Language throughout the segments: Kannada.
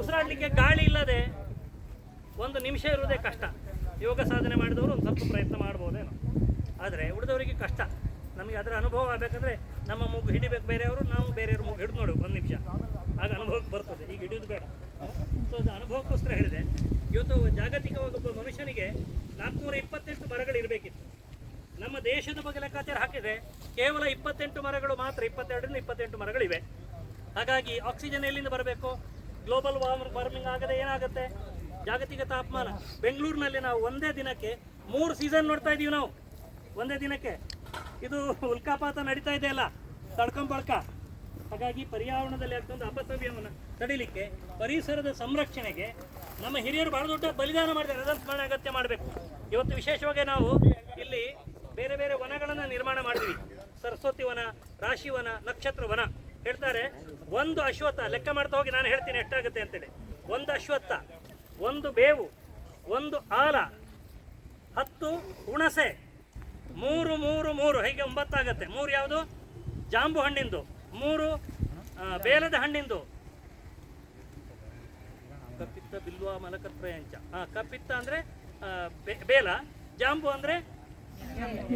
ಉಸಿರಾಡ್ಲಿಕ್ಕೆ ಗಾಳಿ ಇಲ್ಲದೆ ಒಂದು ನಿಮಿಷ ಇರುವುದೇ ಕಷ್ಟ. ಯೋಗ ಸಾಧನೆ ಮಾಡಿದವರು ಒಂದು ಸ್ವಲ್ಪ ಪ್ರಯತ್ನ ಮಾಡ್ಬೋದೇನೋ. ಆದರೆ ಉಳಿದವರಿಗೆ ಕಷ್ಟ. ನಮಗೆ ಅದರ ಅನುಭವ ಆಗಬೇಕಂದ್ರೆ ನಮ್ಮ ಮೂಗು ಹಿಡಿಬೇಕು, ಬೇರೆಯವರು, ನಾವು ಬೇರೆಯವ್ರ ಮೂಗು ಹಿಡಿದು ನೋಡು ಒಂದು ನಿಮಿಷ. ಆಗ ಅನುಭವಕ್ಕೆ ಬರ್ತದೆ, ಈಗ ಹಿಡಿಯೋದು ಬೇಡ. ಸೊ ಅದು ಅನುಭವಕ್ಕೋಸ್ಕರ ಹೇಳಿದೆ. ಇವತ್ತು ಜಾಗತಿಕವಾಗಿ ಒಬ್ಬ ಮನುಷ್ಯನಿಗೆ ನಾಲ್ಕುನೂರ ಇಪ್ಪತ್ತೆಂಟು ಮರಗಳು ಇರಬೇಕಿತ್ತು ನಮ್ಮ ದೇಶದ ಬಗ್ಗೆ ಲೆಕ್ಕಾಚಾರ ಹಾಕಿದ್ರೆ ಕೇವಲ ಇಪ್ಪತ್ತೆಂಟು ಮರಗಳು ಮಾತ್ರ, ಇಪ್ಪತ್ತೆರಡರಿಂದ ಇಪ್ಪತ್ತೆಂಟು ಮರಗಳಿವೆ. ಹಾಗಾಗಿ ಆಕ್ಸಿಜನ್ ಎಲ್ಲಿಂದ ಬರಬೇಕು? ಗ್ಲೋಬಲ್ ವಾರ್ಮಿಂಗ್ ಆಗದೆ ಏನಾಗುತ್ತೆ? ಜಾಗತಿಕ ತಾಪಮಾನ. ಬೆಂಗಳೂರಿನಲ್ಲಿ ನಾವು ಒಂದೇ ದಿನಕ್ಕೆ ಮೂರು ಸೀಸನ್ ನೋಡ್ತಾ ಇದ್ದೀವಿ ನಾವು. ಒಂದೇ ದಿನಕ್ಕೆ. ಇದು ಉಲ್ಕಾಪಾತ ನಡೀತಾ ಇದೆ ಅಲ್ಲ ತಡ್ಕೊಂಬಳ್ಕ ಹಾಗಾಗಿ ಪರ್ಯಾವರಣದಲ್ಲಿ ಒಂದು ಅಪಸವ್ಯವನ್ನು ತಡಿಲಿಕ್ಕೆ ಪರಿಸರದ ಸಂರಕ್ಷಣೆಗೆ ನಮ್ಮ ಹಿರಿಯರು ಬಹಳ ದೊಡ್ಡ ಬಲಿದಾನ ಮಾಡಿದ್ದಾರೆ. ಅದನ್ನು ಸ್ಮರಣೆ ಅಗತ್ಯ ಮಾಡಬೇಕು. ಇವತ್ತು ವಿಶೇಷವಾಗಿ ನಾವು ಇಲ್ಲಿ ಬೇರೆ ಬೇರೆ ವನಗಳನ್ನು ನಿರ್ಮಾಣ ಮಾಡಿದ್ವಿ ಸರಸ್ವತಿ ವನ, ರಾಶಿ ವನ, ನಕ್ಷತ್ರ ವನ. ಹೇಳ್ತಾರೆ, ಒಂದು ಅಶ್ವತ್ಥ, ಲೆಕ್ಕ ಮಾಡ್ತಾ ಹೋಗಿ ನಾನು ಹೇಳ್ತೀನಿ ಎಷ್ಟಾಗುತ್ತೆ ಅಂತೇಳಿ. ಒಂದು ಅಶ್ವತ್ಥ, ಒಂದು ಬೇವು, ಒಂದು ಆಲ, ಹತ್ತು ಹುಣಸೆ, ಮೂರು ಮೂರು ಮೂರು. ಹೀಗೆ ಒಂಬತ್ತಾಗತ್ತೆ? ಮೂರು ಯಾವುದು? ಜಾಂಬು ಹಣ್ಣಿಂದು. ಮೂರು ಬೇಲದ ಹಣ್ಣಿಂದು. ಕಪಿತ್ತ ಬಿಲ್ವ ಮಲಕತ್ರಯಂಚ ಹಾ ಕಪಿತ್ತ ಅಂದ್ರೆ ಬೇಲ, ಜಾಂಬು ಅಂದ್ರೆ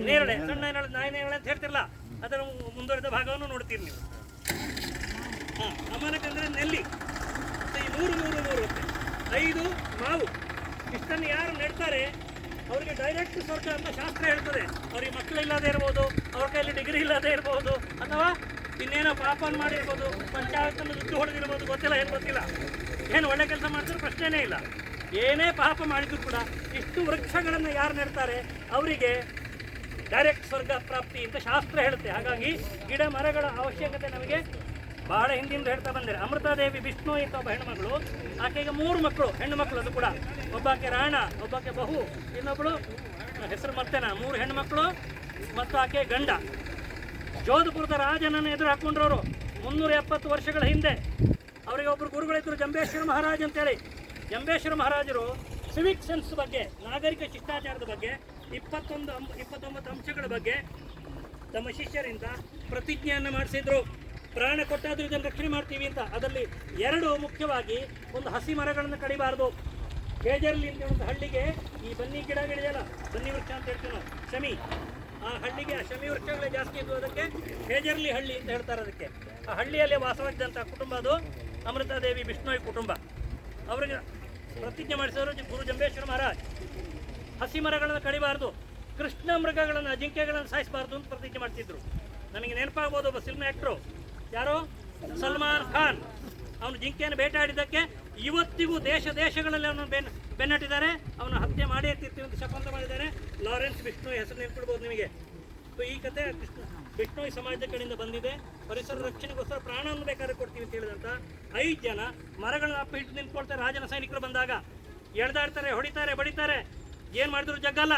ನೇರಳೆ, ಸಣ್ಣ ನೇರಳೆ, ನಾಯಿ ನೇರಳೆ ಅಂತ ಹೇಳ್ತಿರಲ್ಲ, ಅದರ ಮುಂದುವರೆದ ಭಾಗವನ್ನು ನೋಡ್ತೀರಿ ನೀವು. ಹಾ ಅಮಲಕ ಅಂದ್ರೆ ನೆಲ್ಲಿ ಈ ಮೂರು ಮೂರು ನೂರು ಅಂತೆ ಐದು ಮಾವು. ಇಷ್ಟನ್ನು ಯಾರು ನೆಡ್ತಾರೆ, ಅವರಿಗೆ ಡೈರೆಕ್ಟ್ ಸ್ವರ್ಗ ಅಂತ ಶಾಸ್ತ್ರ ಹೇಳ್ತದೆ. ಅವ್ರಿಗೆ ಮಕ್ಕಳಿಲ್ಲದೆ ಇರ್ಬೋದು, ಅವ್ರ ಕೈಯಲ್ಲಿ ಡಿಗ್ರಿ ಇಲ್ಲದೆ ಇರ್ಬೋದು, ಅಥವಾ ಇನ್ನೇನೋ ಪಾಪನ್ ಮಾಡಿರ್ಬೋದು ಪಂಚಾಯತ್ನ ದುಡ್ಡು ಹೊಡೆದಿರ್ಬೋದು, ಗೊತ್ತಿಲ್ಲ, ಏನು ಗೊತ್ತಿಲ್ಲ. ಏನು ಒಳ್ಳೆ ಕೆಲಸ ಮಾಡಿದ್ರೆ ಪ್ರಶ್ನೆನೇ ಇಲ್ಲ. ಏನೇ ಪಾಪ ಮಾಡಿದ್ರು ಕೂಡ ಇಷ್ಟು ವೃಕ್ಷಗಳನ್ನು ಯಾರು ನೆಡ್ತಾರೆ? ಅವರಿಗೆ ಡೈರೆಕ್ಟ್ ಸ್ವರ್ಗ ಪ್ರಾಪ್ತಿ ಅಂತ ಶಾಸ್ತ್ರ ಹೇಳುತ್ತೆ. ಹಾಗಾಗಿ ಗಿಡ ಮರಗಳ ಅವಶ್ಯಕತೆ ನಮಗೆ ಬಹಳ ಹಿಂದಿಂದ ಹೇಳ್ತಾ ಬಂದಿದೆ ಅಮೃತಾದೇವಿ, ವಿಷ್ಣು ಅಂತ ಒಬ್ಬ ಹೆಣ್ಮಗಳು ಆಕೆಗೆ ಮೂರು ಮಕ್ಕಳು ಹೆಣ್ಣು ಮಕ್ಕಳು ಅದು ಕೂಡ. ಒಬ್ಬಾಕೆ ರಾಣ, ಒಬ್ಬಾಕೆ ಬಹು ಇನ್ನೊಬ್ಬಳು ಹೆಸರು ಮರ್ತೇನ ಮೂರು ಹೆಣ್ಮಕ್ಳು ಮತ್ತು ಆಕೆ ಗಂಡ. ಜೋಧಪುರದ ರಾಜನನ್ನು ಎದುರು ಹಾಕೊಂಡ್ರವರು. ಮುನ್ನೂರ ಎಪ್ಪತ್ತು ವರ್ಷಗಳ ಹಿಂದೆ ಅವರಿಗೆ ಒಬ್ಬರು ಗುರುಗಳಿದ್ದರು ಜಂಬೇಶ್ವರ ಮಹಾರಾಜ್ ಅಂತೇಳಿ. ಜಂಬೇಶ್ವರ ಮಹಾರಾಜರು ಸಿವಿಕ್ ಸೆನ್ಸ್ ಬಗ್ಗೆ, ನಾಗರಿಕ ಶಿಷ್ಟಾಚಾರದ ಬಗ್ಗೆ, ಇಪ್ಪತ್ತೊಂದು ಅಂಬ ಇಪ್ಪತ್ತೊಂಬತ್ತು ಅಂಶಗಳ ಬಗ್ಗೆ ತಮ್ಮ ಶಿಷ್ಯರಿಂದ ಪ್ರತಿಜ್ಞೆಯನ್ನು ಮಾಡಿಸಿದ್ರು. ಪ್ರಾಣ ಕೊಟ್ಟಾದರೂ ಇದನ್ನು ರಕ್ಷಣೆ ಮಾಡ್ತೀವಿ ಅಂತ. ಅದರಲ್ಲಿ ಎರಡು ಮುಖ್ಯವಾಗಿ ಒಂದು ಹಸಿ ಮರಗಳನ್ನು ಕಡಿಬಾರದು. ಕೇಜರ್ಲಿ ಅಂತ ಒಂದು ಹಳ್ಳಿಗೆ ಈ ಬನ್ನಿ ಗಿಡಗಳಿದೆಯಲ್ಲ ಬನ್ನಿ ವೃಕ್ಷ ಅಂತ ಹೇಳ್ತೀವಿ ನಾವು, ಶಮಿ. ಆ ಹಳ್ಳಿಗೆ, ಆ ಶಮಿ ವೃಕ್ಷಗಳೇ ಜಾಸ್ತಿ ಇದ್ದು ಅದಕ್ಕೆ ಕೇಜರ್ಲಿ ಹಳ್ಳಿ ಅಂತ ಹೇಳ್ತಾರೆ ಅದಕ್ಕೆ. ಆ ಹಳ್ಳಿಯಲ್ಲಿ ವಾಸವಾಗಿದ್ದಂಥ ಕುಟುಂಬ ಅದು ಅಮೃತಾದೇವಿ ಬಿಷ್ಣೋಯ್ ಕುಟುಂಬ. ಅವರಿಗೆ ಪ್ರತಿಜ್ಞೆ ಮಾಡಿಸಿದವರು ಗುರು ಜಂಬೇಶ್ವರ ಮಹಾರಾಜ್. ಹಸಿ ಮರಗಳನ್ನು ಕಡಿಬಾರ್ದು, ಕೃಷ್ಣ ಮೃಗಗಳನ್ನು, ಜಿಂಕೆಗಳನ್ನು ಸಾಯಿಸಬಾರ್ದು ಅಂತ ಪ್ರತಿಜ್ಞೆ ಮಾಡ್ತಿದ್ರು. ನನಗೆ ನೆನಪಾಗ್ಬೋದು ಒಬ್ಬ ಸಿನಿಮಾ ಆ್ಯಕ್ಟ್ರು ಯಾರು? ಸಲ್ಮಾನ್ ಖಾನ್. ಅವನು ಜಿಂಕೆಯನ್ನು ಬೇಟಾಡಿದ್ದಕ್ಕೆ ಇವತ್ತಿಗೂ ದೇಶ ದೇಶಗಳಲ್ಲಿ ಅವನು ಬೆನ್ ಬೆನ್ನಟ್ಟಿದ್ದಾರೆ. ಅವನು ಹತ್ಯೆ ಮಾಡಿ ಅಂತ ಶಪಥ ಮಾಡಿದ್ದಾರೆ. ಲಾರೆನ್ಸ್ ವಿಷ್ಣು ಹೆಸರು ನೆನ್ಪಿಡ್ಬೋದು ನಿಮಗೆ. ಸೊ ಈ ಕತೆ ಕೃಷ್ಣ ಸಮಾಜದ ಕಡೆಯಿಂದ ಬಂದಿದೆ. ಪರಿಸರ ರಕ್ಷಣೆಗೋಸ್ಕರ ಪ್ರಾಣವನ್ನು ಬೇಕಾದ್ರೆ ಕೊಡ್ತೀವಿ ಅಂತ ಹೇಳಿದಂತ ಐದು ಜನ ಮರಗಳನ್ನ ಅಪ್ಪ ಹಿಟ್ಟು ನಿಂತ್ಕೊಳ್ತಾರೆ ರಾಜನ ಸೈನಿಕರು ಬಂದಾಗ ಎಳ್ದಾಡ್ತಾರೆ, ಹೊಡಿತಾರೆ, ಬಡಿತಾರೆ. ಏನು ಮಾಡಿದ್ರು ಜಗ್ಗಲ್ಲ.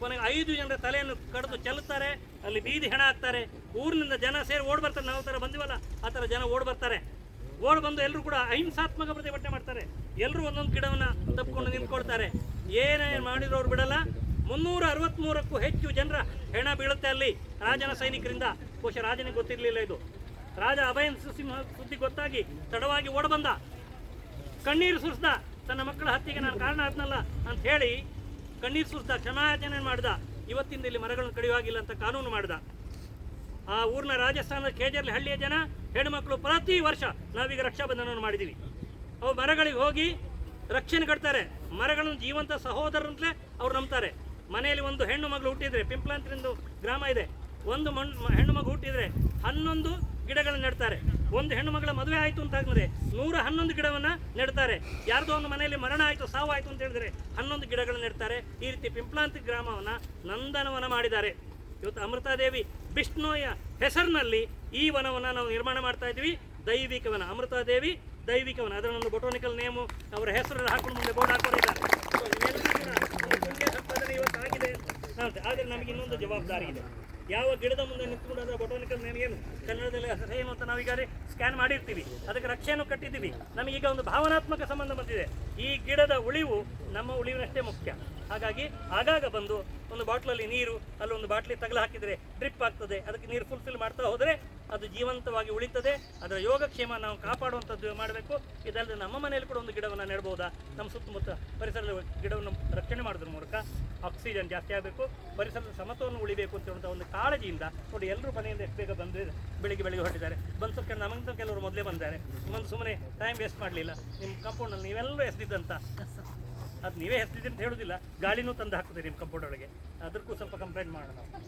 ಕೊನೆಗೆ ಐದು ಜನರ ತಲೆಯನ್ನು ಕಡಿದು ಚೆಲ್ಲುತ್ತಾರೆ. ಅಲ್ಲಿ ಬೀದಿ ಹೆಣ ಹಾಕ್ತಾರೆ. ಊರಿನಿಂದ ಜನ ಸೇರಿ ಓಡ್ ಬರ್ತಾರೆ. ನಾವು ಥರ ಬಂದಿವಲ್ಲ, ಆ ಥರ ಜನ ಓಡ್ ಬರ್ತಾರೆ. ಓಡ್ ಬಂದು ಎಲ್ಲರೂ ಕೂಡ ಅಹಿಂಸಾತ್ಮಕ ಪ್ರತಿಭಟನೆ ಮಾಡ್ತಾರೆ. ಎಲ್ಲರೂ ಒಂದೊಂದು ಗಿಡವನ್ನು ತಪ್ಪಿಕೊಂಡು ನಿಂತ್ಕೊಳ್ತಾರೆ. ಏನೇನು ಮಾಡಿದ್ರು ಅವ್ರು ಬಿಡಲ್ಲ. ಮುನ್ನೂರ ಅರವತ್ತ್ಮೂರಕ್ಕೂ ಹೆಚ್ಚು ಜನರ ಹೆಣ ಬೀಳುತ್ತೆ ಅಲ್ಲಿ. ರಾಜನ ಸೈನಿಕರಿಂದ ಬಹುಶಃ ರಾಜನಿಗೆ ಗೊತ್ತಿರಲಿಲ್ಲ ಇದು. ರಾಜ ಅಭಯನ್ ಸಿಂಹ ಸುದ್ದಿ ಗೊತ್ತಾಗಿ ತಡವಾಗಿ ಓಡಬಂದ ಕಣ್ಣೀರು ಸುರಿಸ್ದ ತನ್ನ ಮಕ್ಕಳ ಹತ್ಯೆಗೆ ನಾನು ಕಾರಣ ಆದ್ನಲ್ಲ ಅಂತ ಹೇಳಿ ಕಣ್ಣೀರು ಸುರಿಸ್ದ, ಕ್ಷಮಾಯಾಚನೆ ಮಾಡ್ದ. ಇವತ್ತಿಂದ ಇಲ್ಲಿ ಮರಗಳನ್ನು ಕಡಿಯುವಾಗಿಲ್ಲ ಅಂತ ಕಾನೂನು ಮಾಡ್ದ. ಆ ಊರಿನ ರಾಜಸ್ಥಾನದ ಕೇಜರ್ಲಿ ಹಳ್ಳಿಯ ಜನ ಹೆಣ್ಮಕ್ಳು ಪ್ರತಿ ವರ್ಷ ನಾವೀಗ ರಕ್ಷಾಬಂಧನವನ್ನು ಮಾಡಿದ್ದೀವಿ ಅವು ಮರಗಳಿಗೆ ಹೋಗಿ ರಕ್ಷಣೆ ಕಟ್ತಾರೆ. ಮರಗಳನ್ನು ಜೀವಂತ ಸಹೋದರರಂತಲೇ ಅವ್ರು ನಂಬ್ತಾರೆ. ಮನೆಯಲ್ಲಿ ಒಂದು ಹೆಣ್ಣು ಮಗಳು ಹುಟ್ಟಿದ್ರೆ, ಪಿಂಪ್ಲಾಂತ್ರಿಂದು ಗ್ರಾಮ ಇದೆ, ಒಂದು ಮಣ್ಣು ಹೆಣ್ಣು ಮಗು ಹುಟ್ಟಿದ್ರೆ ಹನ್ನೊಂದು ಗಿಡಗಳನ್ನು ನೆಡ್ತಾರೆ. ಒಂದು ಹೆಣ್ಣು ಮಗಳ ಮದುವೆ ಆಯಿತು ಅಂತ ಆದ್ಮೇಲೆ ನೂರ ಹನ್ನೊಂದು ಗಿಡವನ್ನು ನೆಡ್ತಾರೆ. ಯಾರ್ದೋ ಒಂದು ಮನೆಯಲ್ಲಿ ಮರಣ ಆಯಿತು, ಸಾವು ಆಯಿತು ಅಂತ ಹೇಳಿದ್ರೆ ಹನ್ನೊಂದು ಗಿಡಗಳನ್ನು ನೆಡ್ತಾರೆ. ಈ ರೀತಿ ಪಿಂಪ್ಲಾಂತಿ ಗ್ರಾಮವನ್ನು ನಂದನವನ ಮಾಡಿದ್ದಾರೆ. ಇವತ್ತು ಅಮೃತಾದೇವಿ ಬಿಷ್ಣುಯ ಹೆಸರಿನಲ್ಲಿ ಈ ವನವನ್ನು ನಾವು ನಿರ್ಮಾಣ ಮಾಡ್ತಾ ಇದ್ವಿ ದೈವಿಕ ವನ ಅಮೃತಾದೇವಿ ದೈವಿಕ ವನ ಅದರ ಒಂದು ಬೊಟೋನಿಕಲ್ ನೇಮು ಅವರ ಹೆಸರು ಹಾಕೊಂಡು ಮುಂದೆ ಬೋರ್ಡ್ ಹಾಕೊಂಡಿದ್ದಾರೆ ಸಂಪಾದನೆ ಇವತ್ತು ಆಗಿದೆ. ಆದರೆ ನಮಗೆ ಇನ್ನೊಂದು ಜವಾಬ್ದಾರಿ ಇದೆ. ಯಾವ ಗಿಡದ ಮುಂದೆ ನಿಂತ್ಕೊಂಡು ಅದರ ಬೊಟಾನಿಕಲ್ ನೇಮ್ ಏನು ಕನ್ನಡದಲ್ಲಿ ಹೆಸರು ಏನು ಅಂತ ನಾವು ಈಗಾಗಲೇ ಸ್ಕ್ಯಾನ್ ಮಾಡಿರ್ತೀವಿ, ಅದಕ್ಕೆ ರಕ್ಷೆಯನ್ನು ಕಟ್ಟಿದ್ದೀವಿ. ನಮಗೀಗ ಒಂದು ಭಾವನಾತ್ಮಕ ಸಂಬಂಧ ಬಂದಿದೆ. ಈ ಗಿಡದ ಉಳಿವು ನಮ್ಮ ಉಳಿವಿನಷ್ಟೇ ಮುಖ್ಯ. ಹಾಗಾಗಿ ಆಗಾಗ ಬಂದು ಒಂದು ಬಾಟ್ಲಲ್ಲಿ ನೀರು ಅಲ್ಲೊಂದು ಬಾಟ್ಲಿ ತಗಲು ಹಾಕಿದರೆ ಡ್ರಿಪ್ ಆಗ್ತದೆ. ಅದಕ್ಕೆ ನೀರು ಫುಲ್ಫಿಲ್ ಮಾಡ್ತಾ ಹೋದರೆ ಅದು ಜೀವಂತವಾಗಿ ಉಳಿತದೆ. ಅದರ ಯೋಗಕ್ಷೇಮ ನಾವು ಕಾಪಾಡುವಂಥದ್ದು ಮಾಡಬೇಕು. ಇದಲ್ಲದೆ ನಮ್ಮ ಮನೆಯಲ್ಲಿ ಕೂಡ ಒಂದು ಗಿಡವನ್ನು ನೆಡ್ಬೋದಾ ನಮ್ಮ ಸುತ್ತಮುತ್ತ ಪರಿಸರದ ಗಿಡವನ್ನು ರಕ್ಷಣೆ ಮಾಡೋದ್ರ ಮೂಲಕ ಆಕ್ಸಿಜನ್ ಜಾಸ್ತಿ ಆಗಬೇಕು. ಪರಿಸರದ ಸಮತೋಲನ ಉಳಿಬೇಕು ಅಂತ ಒಂದು ಕಾಳಜಿಯಿಂದ ನೋಡಿ, ಎಲ್ಲರೂ ಮನೆಯಿಂದ ಎಷ್ಟು ಬೇಗ ಬಂದು ಬೆಳಿಗ್ಗೆ ಬೆಳಿಗ್ಗೆ ಹೊರಟಿದ್ದಾರೆ. ಬಂದು ಸ್ವಲ್ಪ ಕೆಲವರು ಮೊದಲೇ ಬಂದಿದ್ದಾರೆ ನಿಮ್ಮೊಂದು ಸುಮ್ಮನೆ ಟೈಮ್ ವೇಸ್ಟ್ ಮಾಡಲಿಲ್ಲ. ನಿಮ್ಮ ಕಂಪೌಂಡಲ್ಲಿ ನೀವೆಲ್ಲರೂ ಎಸ್ದಿದ್ದಂತ. ಅದು ನೀವೇ ಹೆಸರಿದೆ ಅಂತ ಹೇಳೋದಿಲ್ಲ. ಗಾಳಿನೂ ತಂದು ಹಾಕ್ತೀರಿ ನಿಮ್ಮ ಕಂಪೌಂಡ್ ಒಳಗೆ. ಅದಕ್ಕೂ ಸ್ವಲ್ಪ ಕಂಪ್ಲೇಂಟ್ ಮಾಡೋಣ.